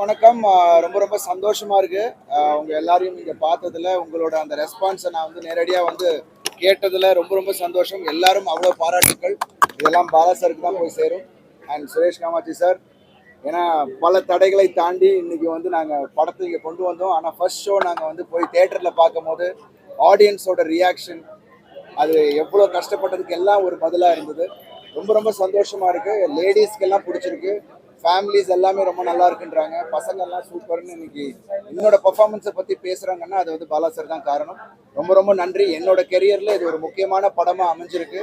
வணக்கம். ரொம்ப ரொம்ப சந்தோஷமா இருக்கு. உங்க எல்லாரையும் இங்க பார்த்ததுல உங்களோட அந்த ரெஸ்பான்ஸை நான் வந்து நேரடியா வந்து கேட்டதுல ரொம்ப ரொம்ப சந்தோஷம். எல்லாரும் அவ்வளோ பாராட்டுக்கள். இதெல்லாம் பாலா சாருக்கு தான் போய் சேரும். அண்ட் சுரேஷ் காமாட்சி சார் ஏன்னா பல தடைகளை தாண்டி இன்னைக்கு வந்து நாங்கள் படத்தை இங்கே கொண்டு வந்தோம். ஆனால் ஃபர்ஸ்ட் ஷோ நாங்கள் வந்து போய் தேட்டரில் பார்க்கும்போது ஆடியன்ஸோட ரியாக்ஷன் அது எவ்வளோ கஷ்டப்பட்டதுக்கு எல்லாம் ஒரு பதிலாக இருந்தது. ரொம்ப ரொம்ப சந்தோஷமாக இருக்குது லேடிஸ்க்கெல்லாம் பிடிச்சிருக்கு. ஃபேமிலிஸ் எல்லாமே ரொம்ப நல்லா இருக்குன்றாங்க. பசங்க எல்லாம் சூப்பர்னு இன்னைக்கு என்னோட பர்ஃபார்மன்ஸை பத்தி பேசுறாங்கன்னா அது வந்து பாலா சார் தான் காரணம். ரொம்ப ரொம்ப நன்றி. என்னோட கெரியர்ல இது ஒரு முக்கியமான படமா அமைஞ்சிருக்கு.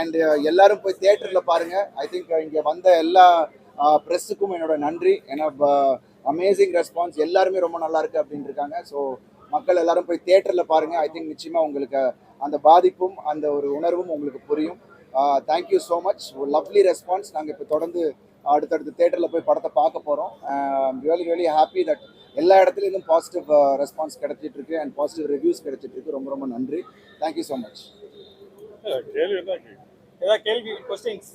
அண்ட் எல்லாரும் போய் தியேட்டர்ல பாருங்க. ஐ திங்க் இங்க வந்த எல்லா ப்ரெஸ்ஸுக்கும் என்னோட நன்றி. ஏன்னா அமேசிங் ரெஸ்பான்ஸ் எல்லாருமே ரொம்ப நல்லா இருக்கு அப்படின்னு இருக்காங்க ஸோ மக்கள் எல்லாரும் போய் தியேட்டர்ல பாருங்க. ஐ திங்க் நிச்சயமா உங்களுக்கு அந்த பாதிப்பும் அந்த ஒரு உணர்வும் உங்களுக்கு புரியும். Thank you so much lovely response நாங்கள் இப்போ தொடர்ந்து அடுத்தடுத்த தேட்டரில் போய் படத்தை பார்க்க போகிறோம் ரியலி ரியலி ஹாப்பி தட் எல்லா இடத்துலையும் பாசிட்டிவ் ரெஸ்பான்ஸ் கிடைச்சிட்டு இருக்கு அண்ட் பாசிட்டிவ் ரிவ்யூஸ் கிடைச்சிட்டு இருக்கு. ரொம்ப ரொம்ப நன்றி. தேங்க்யூ ஸோ மச் கேள்வி கொஸ்டின்ஸ்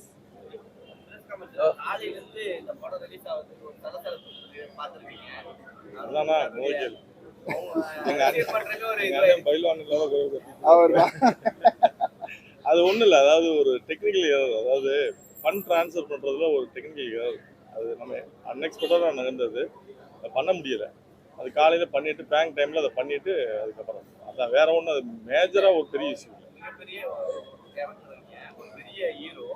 அது ஒண்ணும் இல்ல அதாவது ஒரு டெக்னிக்கல் அதாவது ஃபண்ட் ட்ரான்ஸ்ஃபர் பண்றதுல ஒரு டெக்னிக்கல் அது நம்ம அன்எக்ஸ்பெக்டடா நடந்தது. அதை பண்ண முடியல. அது காலையில பண்ணிட்டு பேங்க் டைம்ல அதை பண்ணிட்டு அதுக்கப்புறம். அதான் வேற ஒண்ணும் அது மேஜரா ஒரு பெரிய விஷயம் பெரிய ஹீரோ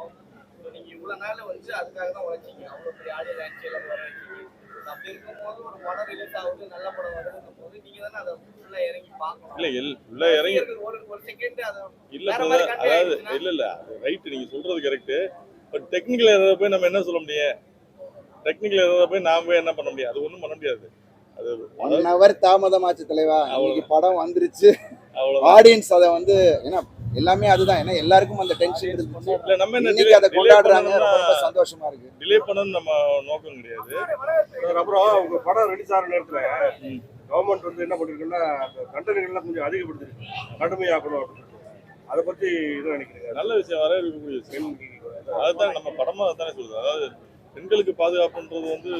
ஸோ நீங்க இவ்வளவு நாள் வந்து அதுக்காக தான் உழைச்சீங்க. அவ்வளவு பெரிய ஆடியோ லான்ச் எல்லாம் வர வச்சீங்க. அப்படி இருக்கும்போது ஒரு படம் ரிலீஸ் ஆகுது நல்ல படம் வருதுன்னும் போது நீங்க தானே அதை ஃபுல்லா இறங்கி பார்க்கணும். இல்ல எல் உள்ள இறங்கி ஒரு ஒரு செகண்ட் அதை இல்ல அதாவது? இல்ல இல்ல ரைட் நீங்க சொல்றது கரெக்ட் பட் டெக்னிக்கல் எதாவது போய் நம்ம என்ன சொல்ல முடியும்? டெக்னிக்கல் எதாவது போய் நாம போய் என்ன பண்ண முடியும்? அது ஒண்ணும் பண்ண முடியாது. அது ஒன் ஹவர் தாமதமாச்சு தலைவா. இன்னைக்கு படம் வந்துருச்சு. ஆடியன்ஸ் அதை வந்து ஏன்னா எல்லாமே அதுதான். ஏன்னா எல்லாருக்கும் அந்த டென்ஷன் இருந்துச்சு இல்ல நம்ம என்ன அதை கொண்டாடுறாங்க. ரொம்ப சந்தோஷமா இருக்கு. டிலே பண்ணணும்னு நம்ம நோக்கம் கிடையாது. அப்புறம் உங்க படம் ரிலீஸ் ஆகிற நேரத்துல கவர்மெண்ட் வந்து என்ன பண்ணிருக்குன்னா அந்த தண்டனைகள்லாம் கொஞ்சம் அதிகப்படுத்திருக்கு. கடுமையாக்கணும் அப்படின்னு அதை பத்தி என்ன நினைக்கிறீங்க? நல்ல விஷயம். வரவேற்கக்கூடிய விஷயம். அதுதான் நம்ம படமா அதுதானே சொல்லுது அதாவது பெண்களுக்கு பாதுகாப்புன்றது வந்து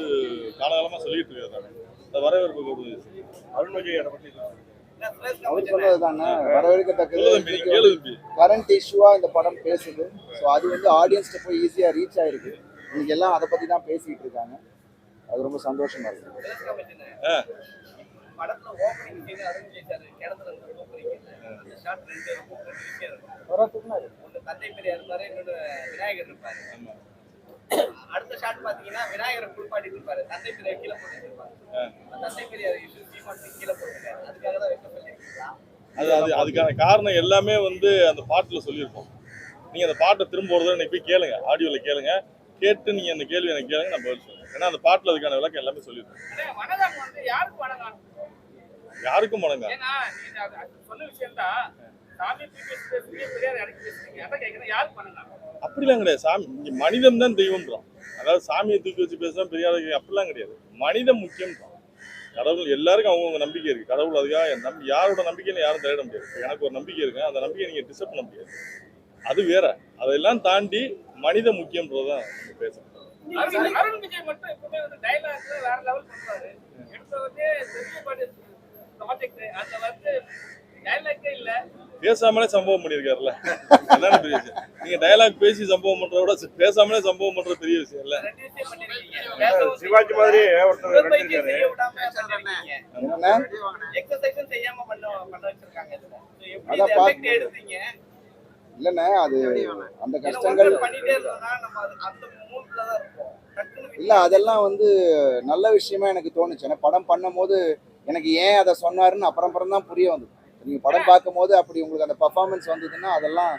காலகாலமா சொல்லிட்டு இருக்காரு அதை வரவேற்கக்கூடிய விஷயம் அருண் விஜய் அதை பத்தி சொல்லுங்க. இல்ல, சுரேஷ் அவர் சொன்னது தானே? வரவேற்கத்தக்கது. சொல்லு தம்பி நீ கேளு தம்பி கரண்ட் இஷ்யூவா இந்த படம் பேசுது. ஸோ அது வந்து ஆடியன்ஸ்ட்டு போய் ஈஸியாக ரீச் ஆயிருக்கு. இன்னைக்கு எல்லாம் அதை பத்தி தான் பேசிட்டு இருக்காங்க. அது ரொம்ப சந்தோஷமா இருக்கு. தந்தை பெரியார் இருப்பாரு இன்னொன்று விநாயகர் இருப்பாரு. அடுத்த ஷாட் பாத்தீங்கன்னா விநாயகரை குளிப்பாட்டிட்டு இருப்பாரு. தந்தை பெரியார் கீழே போட்டுட்டு இருப்பாரு. தந்தை பெரியார் இஷ்யூ கீழே போட்டுருக்காரு அதுக்காக தான் வைக்க சொல்லியிருக்கீங்களா? அது அது அதுக்கான காரணம் எல்லாமே வந்து அந்த பாட்டுல சொல்லியிருக்கோம். நீங்க அந்த பாட்டை திரும்ப ஒரு தடவை போய் கேளுங்க. ஆடியோல கேளுங்க. கேட்டு நீங்க அந்த கேள்வி எனக்கு கேளுங்க நான் பதில் சொல்றேன். ஏன்னா அந்த பாட்டுல அதுக்கான விளக்கம் எல்லாமே சொல்லியிருக்கோம். யாருக்கும் நீங்க அது- அது சொன்ன விஷயம் தான் அப்படிலாம் கிடையாது. சாமி மனிதன் தான் தெய்வம்ன்றோம் அதாவது சாமியை தூக்கி வச்சு பேசுறோம் பெரியார் அப்படிலாம் கிடையாது. மனிதன் முக்கியம்ன்றோம் கடவுள் எல்லாருக்கும் அவங்கவுங்க நம்பிக்கை இருக்கு. கடவுள் அதுக்காக நம்பி யாரோட நம்பிக்கைன்னு யாரும் தேட முடியாது. எனக்கு ஒரு நம்பிக்கை இருக்கு. அந்த நம்பிக்கையை நீங்க டிஸ்டர்ப் பண்ண முடியாது. அது வேற. அதெல்லாம் தாண்டி மனித முக்கியம்ன்றதான் நம்ம பேசணும். அருண் அருண் விஜய் மட்டும் எப்பவுமே வந்து டைலாக்ல வேற லெவல் பண்றாரு. எடுத்த வந்து பெரிய பாட்டு ப்ராஜெக்ட் அதுல வந்து டைலாக்கே இல்ல. பேசாமலே சம்பவம் பண்ணியிருக்காருல்ல. அதான பெரிய விஷயம் நீங்க டயலாக் பேசி சம்பவம் பண்றத விட பேசாமலே சம்பவம் பண்றது பெரிய விஷயம் இல்ல. சிவாஜி மாதிரி ஒருத்தர் இல்லைண்ணே அது அந்த கஷ்டங்கள் இல்ல அதெல்லாம் வந்து நல்ல விஷயமா எனக்கு தோணுச்சு. ஏன்னா படம் பண்ணும்போது எனக்கு ஏன் அதை சொன்னாருன்னு அப்புறம் அப்புறம் தான் புரிய வந்தது. நீங்க படம் பார்க்கும்போது அப்படி உங்களுக்கு அந்த பர்ஃபார்மன்ஸ் வந்ததுன்னா அதெல்லாம்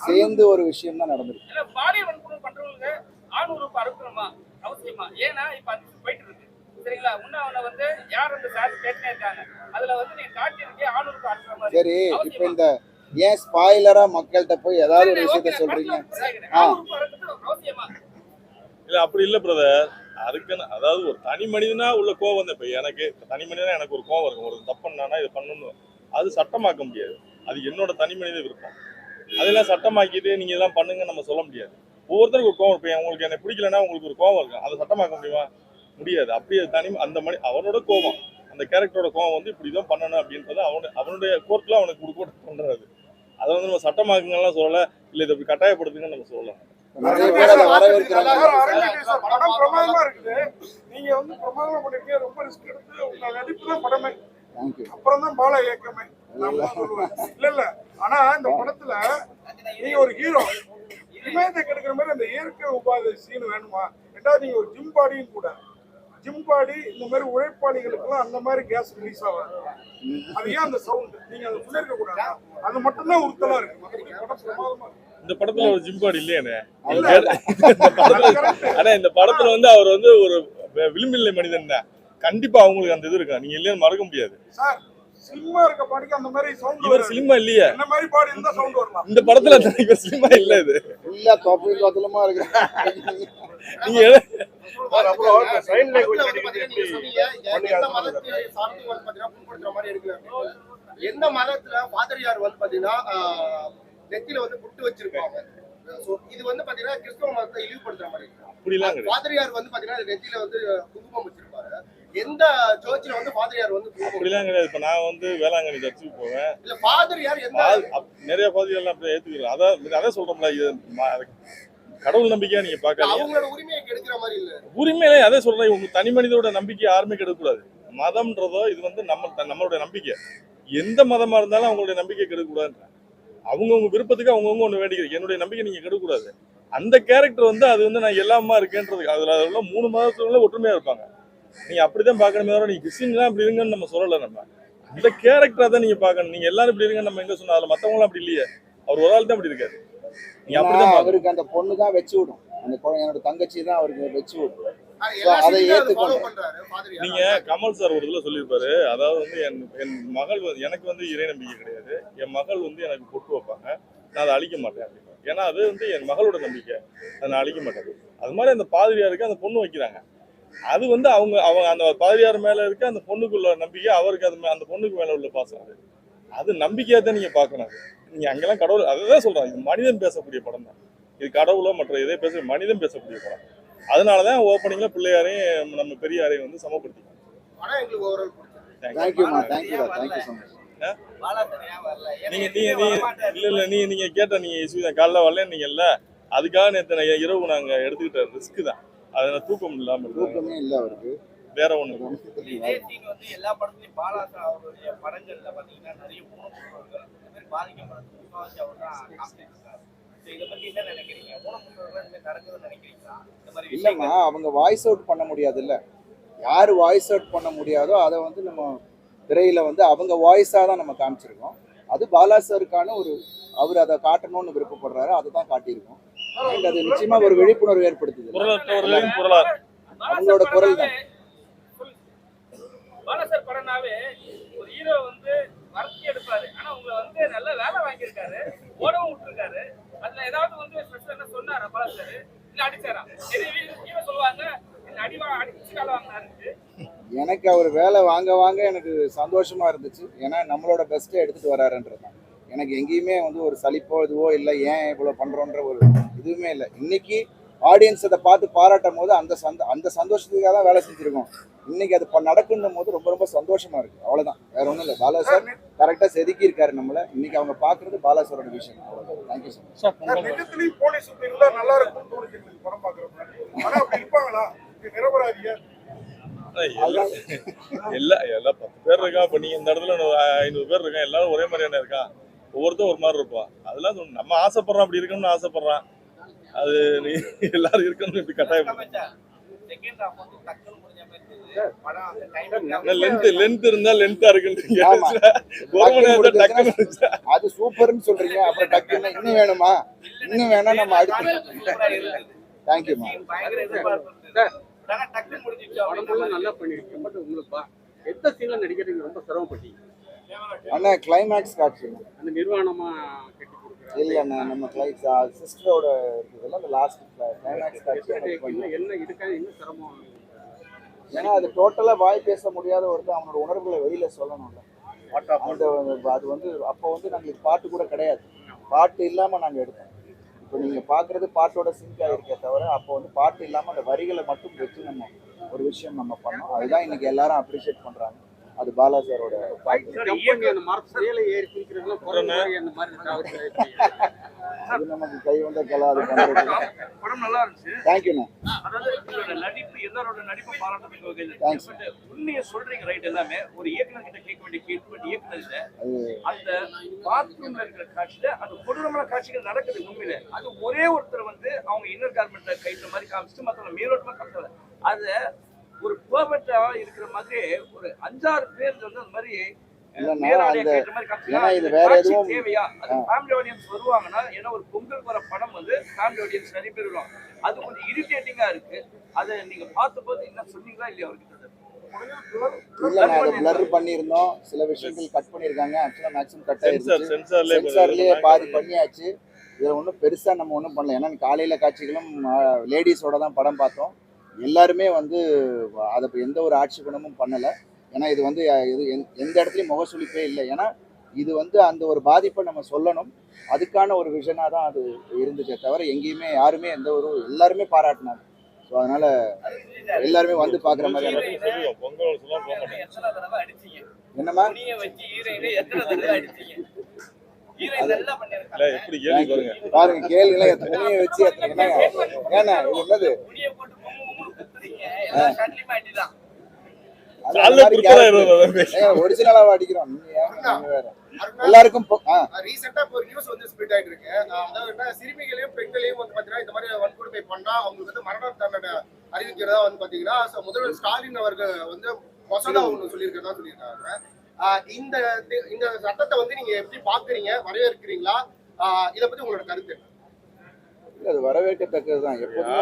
சேர்ந்து ஒரு விஷயம் தான் நடந்திருக்கு இல்ல பாலியல் வன்கொடுமை பண்றவங்க ஆணூறுப்பு அறுக்கணுமா? அவசியமா? ஏன்னா இப்ப அது போயிட்டு இருக்கு. சரிங்களா? முன்ன அவனை வந்து யார் அந்த சார் கேட்டுனே இருக்காங்க. அதுல வந்து நீங்க காட்டியிருக்கே ஆணூறுப்பு அறுக்கிற மாதிரி. சரி இப்போ இந்த ஏன் ஸ்பாய்லரா மக்கள்கிட்ட போய் ஏதாவது ஒரு விஷயத்த சொல்றீங்க? இல்ல. அப்படி இல்ல பிரதர் அதுக்குன்னு அதாவது ஒரு தனி மனிதனா உள்ள கோவம் தான். இப்ப எனக்கு தனி மனிதனா எனக்கு ஒரு கோவம் இருக்கும். ஒரு தப்பு பண்ணானா இதை பண்ணணும். அது சட்டமாக்க முடியாது. அது என்னோட தனி மனித விருப்பம். அதெல்லாம் சட்டமாக்கிட்டு நீங்க இதெல்லாம் பண்ணுங்க நம்ம சொல்ல முடியாது. ஒவ்வொருத்தருக்கும் ஒரு கோவம் இப்போ உங்களுக்கு எனக்கு பிடிக்கலன்னா உங்களுக்கு ஒரு கோவம் இருக்கும். அதை சட்டமாக்க முடியுமா? முடியாது. அப்படியே தனி அந்த மணி அவனோட கோபம் அந்த கேரக்டரோட கோபம் வந்து இப்படிதான் பண்ணணும் அப்படின்றது அவனு அவனுடைய கோர்ட்ல அவனுக்கு கொடுக்க பண்றது அதை. வந்து நம்ம சட்டமாக்குங்கலாம் சொல்லல. இல்ல இதை இப்படி கட்டாயப்படுத்துங்கன்னு நம்ம சொல்லலாம் நீங்க வந்து பிரமாதமா பண்ணிருக்கீங்க ரொம்ப ரிஸ்க் எடுத்து உங்க நடிப்பு தான் படமே. அப்புறம் தான் பால இயக்கமே. இல்ல இல்ல. ஆனா இந்த படத்துல நீங்க ஒரு ஹீரோ இமயத்தை கெடுக்கிற மாதிரி அந்த இயற்கை உபாதை சீன் வேணுமா? ரெண்டாவது நீங்க ஒரு ஜிம் பாடியும் கூட. ஜிம் பாடி இந்த மாதிரி உழைப்பாளிகளுக்கெல்லாம் அந்த மாதிரி கேஸ் ரிலீஸ் ஆகாது. அது ஏன் அந்த சவுண்ட் நீங்க அதை சொல்லிருக்க கூடாது? அது மட்டும்தான் உறுத்தலா இருக்கு. படம் பிரமாதமா இந்த படத்துல ஒரு ஜிம்பாடி இல்லையானே. ஆனா இந்த படத்துல வந்து அவர் வந்து ஒரு விளிம்பில்லை மனிதன் தான் கண்டிப்பா அவங்களுக்கு அந்த இது இருக்கா? நீங்க இல்லைன்னு மறக்க முடியாது. சார் ஸ்லிம்மா இருக்க பாடிக்கு அந்த மாதிரி சவுண்ட் இவர் சினிமா இல்லையே. என்ன மாதிரி பாடி இருந்தா சவுண்ட் வரலாம். இந்த படத்துல இவர் சினிமா இல்ல இது. இல்ல தொப்பி தொத்தலமா இருக்கு நீங்க அப்புறம் சொன்னீங்க, பண்ணி எந்த மதத்துல பாதிரியார் வந்து பாத்தீங்கன்னா ஆஹ், நெத்தியில வந்து புட்டு வச்சிருப்பாங்க. இது வந்து பாத்தீங்கன்னா கிறிஸ்தவ மதத்தை இழிவுபடுத்துற மாதிரி கிடையாது. பாதிரியார் வந்து பாத்தீங்கன்னா நெத்தியில வந்து குங்குமம் வச்சிருப்பாரு எந்த சர்ச்சில் வந்து பாதிரியார் வந்து அப்படிலாம் கிடையாது. இப்ப நான் வந்து வேளாங்கண்ணி சர்ச்சுக்கு போவேன். இல்ல பாதிரியார் எந்த நிறைய பாதிரியெல்லாம் அப்படி ஏத்துக்கிறோம் அதான் அதான் சொல்றோம்ல இது கடவுள் நம்பிக்கையா நீங்க பாக்காதீங்க அவங்களோட உரிமையை கெடுக்கிற மாதிரி இல்ல. உரிமையிலே அதே சொல்றேன். உங்க தனி மனிதோட நம்பிக்கை யாருமே கெடுக்கக்கூடாது. மதம்ன்றதோ இது வந்து நம்ம நம்மளுடைய நம்பிக்கை. எந்த மதமா இருந்தாலும் அவங்களுடைய நம்பிக்கை கெடுக்கக்கூடாது அவங்கவுங்க விருப்பத்துக்கு அவங்கவுங்க ஒன்று வேண்டிக்கிறது. என்னுடைய நம்பிக்கை நீங்க கெடுக்கக்கூடாது. அந்த கேரக்டர் வந்து அது வந்து நான் எல்லாமா இருக்கேன்றது. அதுல அதுல உள்ள மூணு மதத்துல ஒற்றுமையா இருப்பாங்க. நீங்க அப்படிதான் பார்க்கணுமே தவிர நீங்க கிறிஸ்டின்லாம் அப்படி இருங்கன்னு நம்ம சொல்லல நம்ம. அந்த கேரக்டரை தான் நீங்க பார்க்கணும். நீங்க எல்லாரும் இப்படி இருங்கன்னு நம்ம எங்க சொன்னோம்? அதுல மத்தவங்களாம் அப்படி இல்லையே. அவர் ஒரு ஆள் தான் அப்படி இருக்காரு. நீங்க அப்படிதான். அவருக்கு அந்த பொண்ணு தான் வச்சு விடும். அந்த என்னோட தங்கச்சி தான் அவருக்கு வச்சு விடும். அதை ஏத்துக்கணும். நீங்க கமல் சார் ஒரு இதுல சொல்லியிருப்பாரு. அதாவது வந்து என் என் மகள் எனக்கு வந்து இறை நம்பிக்கை கிடையாது. என் மகள் வந்து எனக்கு பொட்டு வைப்பாங்க. நான் அதை அழிக்க மாட்டேன் அப்படின்னு. ஏன்னா அது வந்து என் மகளோட நம்பிக்கை. அதை நான் அழிக்க மாட்டேன். அது மாதிரி அந்த பாதிரியாருக்கு அந்த பொண்ணு வைக்கிறாங்க. அது வந்து அவங்க அவங்க அந்த பாதிரியார் மேல இருக்க அந்த பொண்ணுக்குள்ள நம்பிக்கை அவருக்கு அது அந்த பொண்ணுக்கு மேல உள்ள பாசம். அது அது நம்பிக்கையா தான் நீங்க பார்க்கணும். அது. நீங்க அங்கெல்லாம் கடவுள் அதுதான் சொல்றேன் இது மனிதன் பேசக்கூடிய படம் தான். இது கடவுளோ மற்ற எதை பேச மனிதன் பேசக்கூடிய படம். அதனாலதான் ஓப்பனிங்ல பிள்ளையாரையும் நம்ம பெரியாரையும் வந்து ஏன்னா நீங்க நீங்க நீங்க. இல்ல இல்ல நீங்க நீங்க கேட்ட நீங்க இசுதான் காலைல வரல நீங்கல்ல அதுக்காக நேத்து நான் இரவு நாங்க எடுத்துக்கிட்ட ரிஸ்க் தான். அதை நான் தூக்கம் இல்லாம இருந்தேன் தூக்கமே இல்ல அவருக்கு. வேற வந்து எல்லா படத்துலயும் பாலாசன் அவருடைய படங்கள்ல பாத்தீங்கன்னா நிறைய ஊனமுற்றோர்கள் இந்த மாதிரி பாதிக்கப்பட்ட முக்காவாசி அவர் தான் இல்லம்மா அவங்க வாய்ஸ் அவுட் பண்ண முடியாது இல்ல யார் வாய்ஸ் அவுட் பண்ண முடியாதோ அதை வந்து நம்ம திரையில வந்து அவங்க வாய்ஸாக தான் நம்ம காமிச்சிருக்கோம். அது பாலா சாருக்கான ஒரு அவர் அதை காட்டணும்னு விருப்பப்படுறாரு அதை தான் காட்டியிருக்கோம். அது நிச்சயமா ஒரு விழிப்புணர்வு ஏற்படுத்துது. அவங்களோட குரல் தான். பாலசர் ஒரு ஹீரோ வந்து வளர்ச்சி எடுப்பாரு. ஆனா உங்களை வந்து நல்ல வேலை வாங்கியிருக்காரு. ஓடவும் விட்டுருக்காரு. அதுல ஏதாவது வந்து ஸ்பெஷல் என்ன சொன்னாரா பாலசர்? இல்ல அடிச்சாரா? சரி ஹீரோ சொல்லுவாங்க எனக்கு அவர் வேலை வாங்க வாங்க எனக்கு சந்தோஷமா இருந்துச்சு. ஏன்னா நம்மளோட பெஸ்ட்டை எடுத்துட்டு வராருன்றது தான் எனக்கு எங்கேயுமே வந்து ஒரு சலிப்போ இதுவோ இல்லை ஏன் இவ்வளோ பண்றோன்ற ஒரு இதுவுமே இல்லை. இன்னைக்கு ஆடியன்ஸ் அதை பார்த்து பாராட்டும் போது அந்த சந்த அந்த சந்தோஷத்துக்காக தான் வேலை செஞ்சிருக்கோம். இன்னைக்கு அது நடக்குன்னும் போது ரொம்ப ரொம்ப சந்தோஷமா இருக்கு. அவ்வளவுதான். வேற ஒன்றும் இல்லை. பாலா சார் கரெக்டாக செதுக்கி இருக்காரு நம்மள. இன்னைக்கு அவங்க பார்க்கறது பாலா சாரோட விஷயம். அவ்வளோதான் தேங்க்யூ சார், நல்லா எல்லா எல்லா பத்து பேர் இருக்கா? இப்ப நீங்க இந்த இடத்துல ஐநூறு பேர் இருக்கான் எல்லாரும் ஒரே மாதிரியான இருக்கா? ஒவ்வொருத்தரும் ஒரு மாதிரி இருப்பான் அதெல்லாம் நம்ம ஆசைப்படுறோம் அப்படி இருக்கணும்னு ஆசைப்படுறான். அது நீ எல்லாரும் இருக்கணும்னு இப்படி கட்டாயம். லென்த் லென்த் இருந்தா லென்த்தா இருக்குன்றீங்க. ஒரு மணி நேரம் டக்குன்னு. அது சூப்பர்னு சொல்றீங்க அப்புறம் டக்குன்னு இன்னும் வேணுமா? இன்னும் வேணா நம்ம அடுத்து தேங்க்யூமா. ஆனா எந்த சீன்ல நடிக்கிறீங்க? ரொம்ப சிரமப்பட்டீங்க. அண்ணா கிளைமேக்ஸ் காட்சிங்க அந்த நிர்வாணமா இல்லைண்ணா நம்ம கிளைஸ் சிஸ்டரோட இருக்குதுல்ல அந்த லாஸ்ட் கிளைமேக்ஸ் காட்சி என்ன சிரமம்? ஏன்னா அது டோட்டலா வாய் பேச முடியாத ஒருத்தன் அவனோட உணர்வுகளை வெளியில சொல்லணும்ல. அந்த அது வந்து அப்போ வந்து நாங்களுக்கு பாட்டு கூட கிடையாது. பாட்டு இல்லாம நாங்க எடுத்தோம். இப்போ நீங்க பாக்குறது பாட்டோட சிங்க் ஆயிருக்கே தவிர அப்போ வந்து பாட்டு இல்லாம அந்த வரிகளை மட்டும் வச்சு நம்ம ஒரு விஷயம் நம்ம பண்ணோம். அதுதான் இன்னைக்கு எல்லாரும் அப்ரிஷியேட் பண்றாங்க. அது பாலா சாரோட. அது நமக்கு கை வந்த கலா அது படம் நல்லா இருந்துச்சு. தேங்க்யூண்ணா அதாவது நடிப்பு எல்லாரோட நடிப்பும் பாராட்டத்தக்க வகையில். But உண்மையை சொல்றீங்க ரைட் எல்லாமே. ஒரு இயக்குனர் கிட்ட கேட்க வேண்டிய பட் இயக்குனர் இல்ல. அந்த பாத்ரூம்ல இருக்கிற காட்சியில அந்த கொடூரமான காட்சிகள் நடக்குது உண்மையில. அது ஒரே ஒருத்தர் வந்து அவங்க இன்னர் கார்மெண்ட்ல கைட்ட மாதிரி காமிச்சிட்டு மத்தவங்க மேலோட்டமா காமிச்சாங்க. அத ஒரு பெர்ஃபெக்டா இருக்கிற மாதிரி ஒரு அஞ்சாறு பேர் வந்து அந்த மாதிரி வருவாங்கன்னா ஏன்னா ஒரு பொங்கல் வர படம் வந்து ஃபேமிலி ஆடியன்ஸ் நிறைய பேர் வருவாங்க. அது கொஞ்சம் இரிட்டேட்டிங்கா இருக்கு. அதை நீங்க பார்த்தபோது என்ன சொன்னீங்களா இல்லையா அவர்கிட்ட? இல்ல நான் அதை பிளர் பண்ணியிருந்தோம். சில விஷயங்கள் கட் பண்ணியிருக்காங்க. ஆக்சுவலா மேக்ஸிமம் கட் ஆயிருச்சு. சென்சார்லேயே பாதி பண்ணியாச்சு. இதுல ஒன்றும் பெருசா நம்ம ஒன்றும் பண்ணல. ஏன்னா காலையில காட்சிகளும் லேடிஸோட தான் படம் பார்த்தோம். எல்லாருமே வந்து அதை எந்த ஒரு ஆட்சேபனமும் பண்ணல. ஏன்னா இது வந்து இது எந்த- இடத்துலயும் முகசுளிப்பே இல்லை. ஏன்னா இது வந்து அந்த ஒரு பாதிப்பை நம்ம சொல்லணும். அதுக்கான ஒரு விஷனாக தான் அது இருந்துச்சே தவிர எங்கேயுமே யாருமே எந்த ஒரு எல்லாருமே பாராட்டினாங்க. ஸோ அதனால எல்லாருமே வந்து பார்க்குற அடிச்சீங்க? என்னம்மா? வச்சு எத்தனை கேள்வி பாருங்க. துணியை வச்சு எத்தனை ஏன்னா இது என்னது? அடிக்கிறோம். வேற? எல்லாருக்கும் ரீசெண்டா இப்போ நியூஸ் வந்து ஸ்பிரிட் ஆயிட்டு இருக்கு. அதாவது என்ன சிறுமிகளையும் பெண்களையும் வந்து பாத்தீங்கன்னா இந்த மாதிரி வன்கொடுமை பண்ணா அவங்களுக்கு வந்து மரண தண்டனை அறிவிக்கிறதா வந்து பாத்தீங்கன்னா முதல்வர் ஸ்டாலின் அவர்கள் வந்து மசோதா ஒன்று சொல்லியிருக்கிறதா சொல்லியிருக்காங்க. இந்த இந்த சட்டத்தை வந்து நீங்க எப்படி பாக்குறீங்க வரவேற்கிறீங்களா? இதை பத்தி உங்களோட கருத்து அது வரவேற்கத்தக்கது தான் எப்போதுமே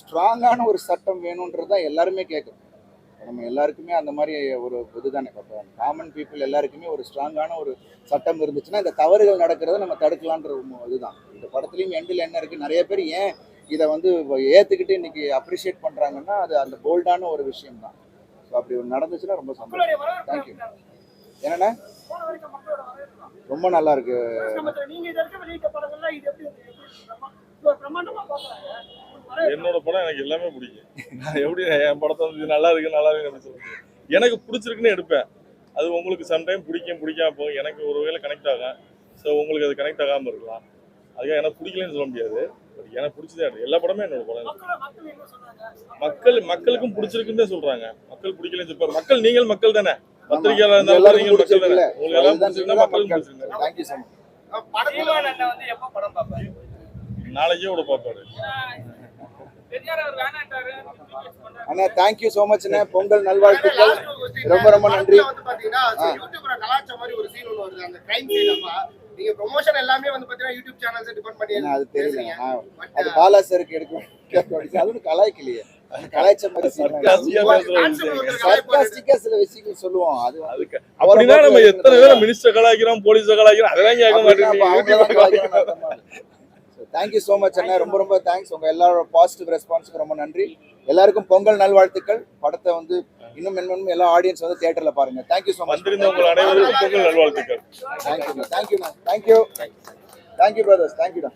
ஸ்ட்ராங்கான ஒரு சட்டம் வேணும்ன்றது தான் எல்லாருமே கேட்கும். நம்ம எல்லாருக்குமே அந்த மாதிரி ஒரு இதுதானே. இப்போ காமன் பீப்புள் எல்லாருக்குமே ஒரு ஸ்ட்ராங்கான ஒரு சட்டம் இருந்துச்சுன்னா இந்த தவறுகள் நடக்கிறத நம்ம தடுக்கலான்ற இதுதான். இந்த படத்துலையும் எண்டில் என்ன இருக்கு? நிறைய பேர் ஏன் இதை வந்து ஏற்றுக்கிட்டு இன்னைக்கு அப்ரிஷியேட் பண்ணுறாங்கன்னா அது அந்த போல்டான ஒரு விஷயம் தான் ஸோ அப்படி ஒன்று நடந்துச்சுன்னா ரொம்ப சந்தோஷம். தேங்க்யூ வரவேற்பு ரொம்ப நல்லா இருக்கு? என்னோட படம் எனக்கு எல்லாமே பிடிக்கும். நான் எப்படி என் படத்தை வந்து நல்லா இருக்கு நல்லா இருக்கு அப்படின்னு சொல்லுவேன் எனக்கு பிடிச்சிருக்குன்னு எடுப்பேன். அது உங்களுக்கு சம்டைம் பிடிக்கும் பிடிக்காம போகும். எனக்கு ஒரு வகையில் கனெக்ட் ஆகும். ஸோ உங்களுக்கு அது கனெக்ட் ஆகாமல் இருக்கலாம். அதுக்காக எனக்கு பிடிக்கலன்னு சொல்ல முடியாது. பட் எனக்கு பிடிச்சதே. எல்லா படமே என்னோட படம் மக்கள் மக்களுக்கும் பிடிச்சிருக்குன்னு தான் சொல்றாங்க. மக்கள் பிடிக்கலன்னு சொல்றாங்க மக்கள் நீங்கள் மக்கள் தானே? பத்திரிகையாளர் இருந்தாலும் நீங்கள் மக்கள்? தானே? உங்களுக்கு எல்லாம் பிடிச்சிருந்தா மக்கள். பிடிச்சிருந்தா தேங்க்யூ ஸோ மச் அஹ் படத்துல சீமான் அண்ணன் வந்து எப்போ படம் பார்ப்பாரு? நாளைக்கே விட பார்ப்பாரு. அண்ணா தேங்க்யூ ஸோ மச்ண்ணே பொங்கல் நல்வாழ்த்துக்கள். ரொம்ப ரொம்ப நன்றி. நீங்க ப்ரொமோஷன் எல்லாமே வந்து பாத்தீங்கன்னா யூடியூப் சேனல்ஸ் டிபெண்ட் பண்ணி அது தெரியல அது பாலா சாருக்கு எடுக்க கேட்க வேண்டியது. அது கலாய்க்கலையே. அது கலாய்ச்ச மாதிரி சர்க்காஸ்டிக்கா சில விஷயங்கள் சொல்லுவோம். அது வந்து அதுக்கு அவரை அப்படின்னா நம்ம எத்தனை பேரை மினிஸ்டர் கலாய்க்கிறோம் போலீஸை கலாய்க்கிறோம் அதெல்லாம் கேட்க மாட்டேங்கிறீங்க. தேங்க்யூ ஸோ மச் அண்ணா. ரொம்ப ரொம்ப தேங்க்ஸ் உங்க எல்லாரோட பாசிட்டிவ் ரெஸ்பான்ஸுக்கு ரொம்ப நன்றி. எல்லாருக்கும் பொங்கல் நல்வாழ்த்துக்கள். படத்தை வந்து இன்னும் மென்மேலும் எல்லா ஆடியன்ஸ் வந்து தியேட்டர்ல பாருங்க. தேங்க்யூ ஸோ மச் உங்கள் அனைவருக்கும் பொங்கல் நல்வாழ்த்துக்கள். Thank you thank you thank you thank you brothers தேங்க்யூடா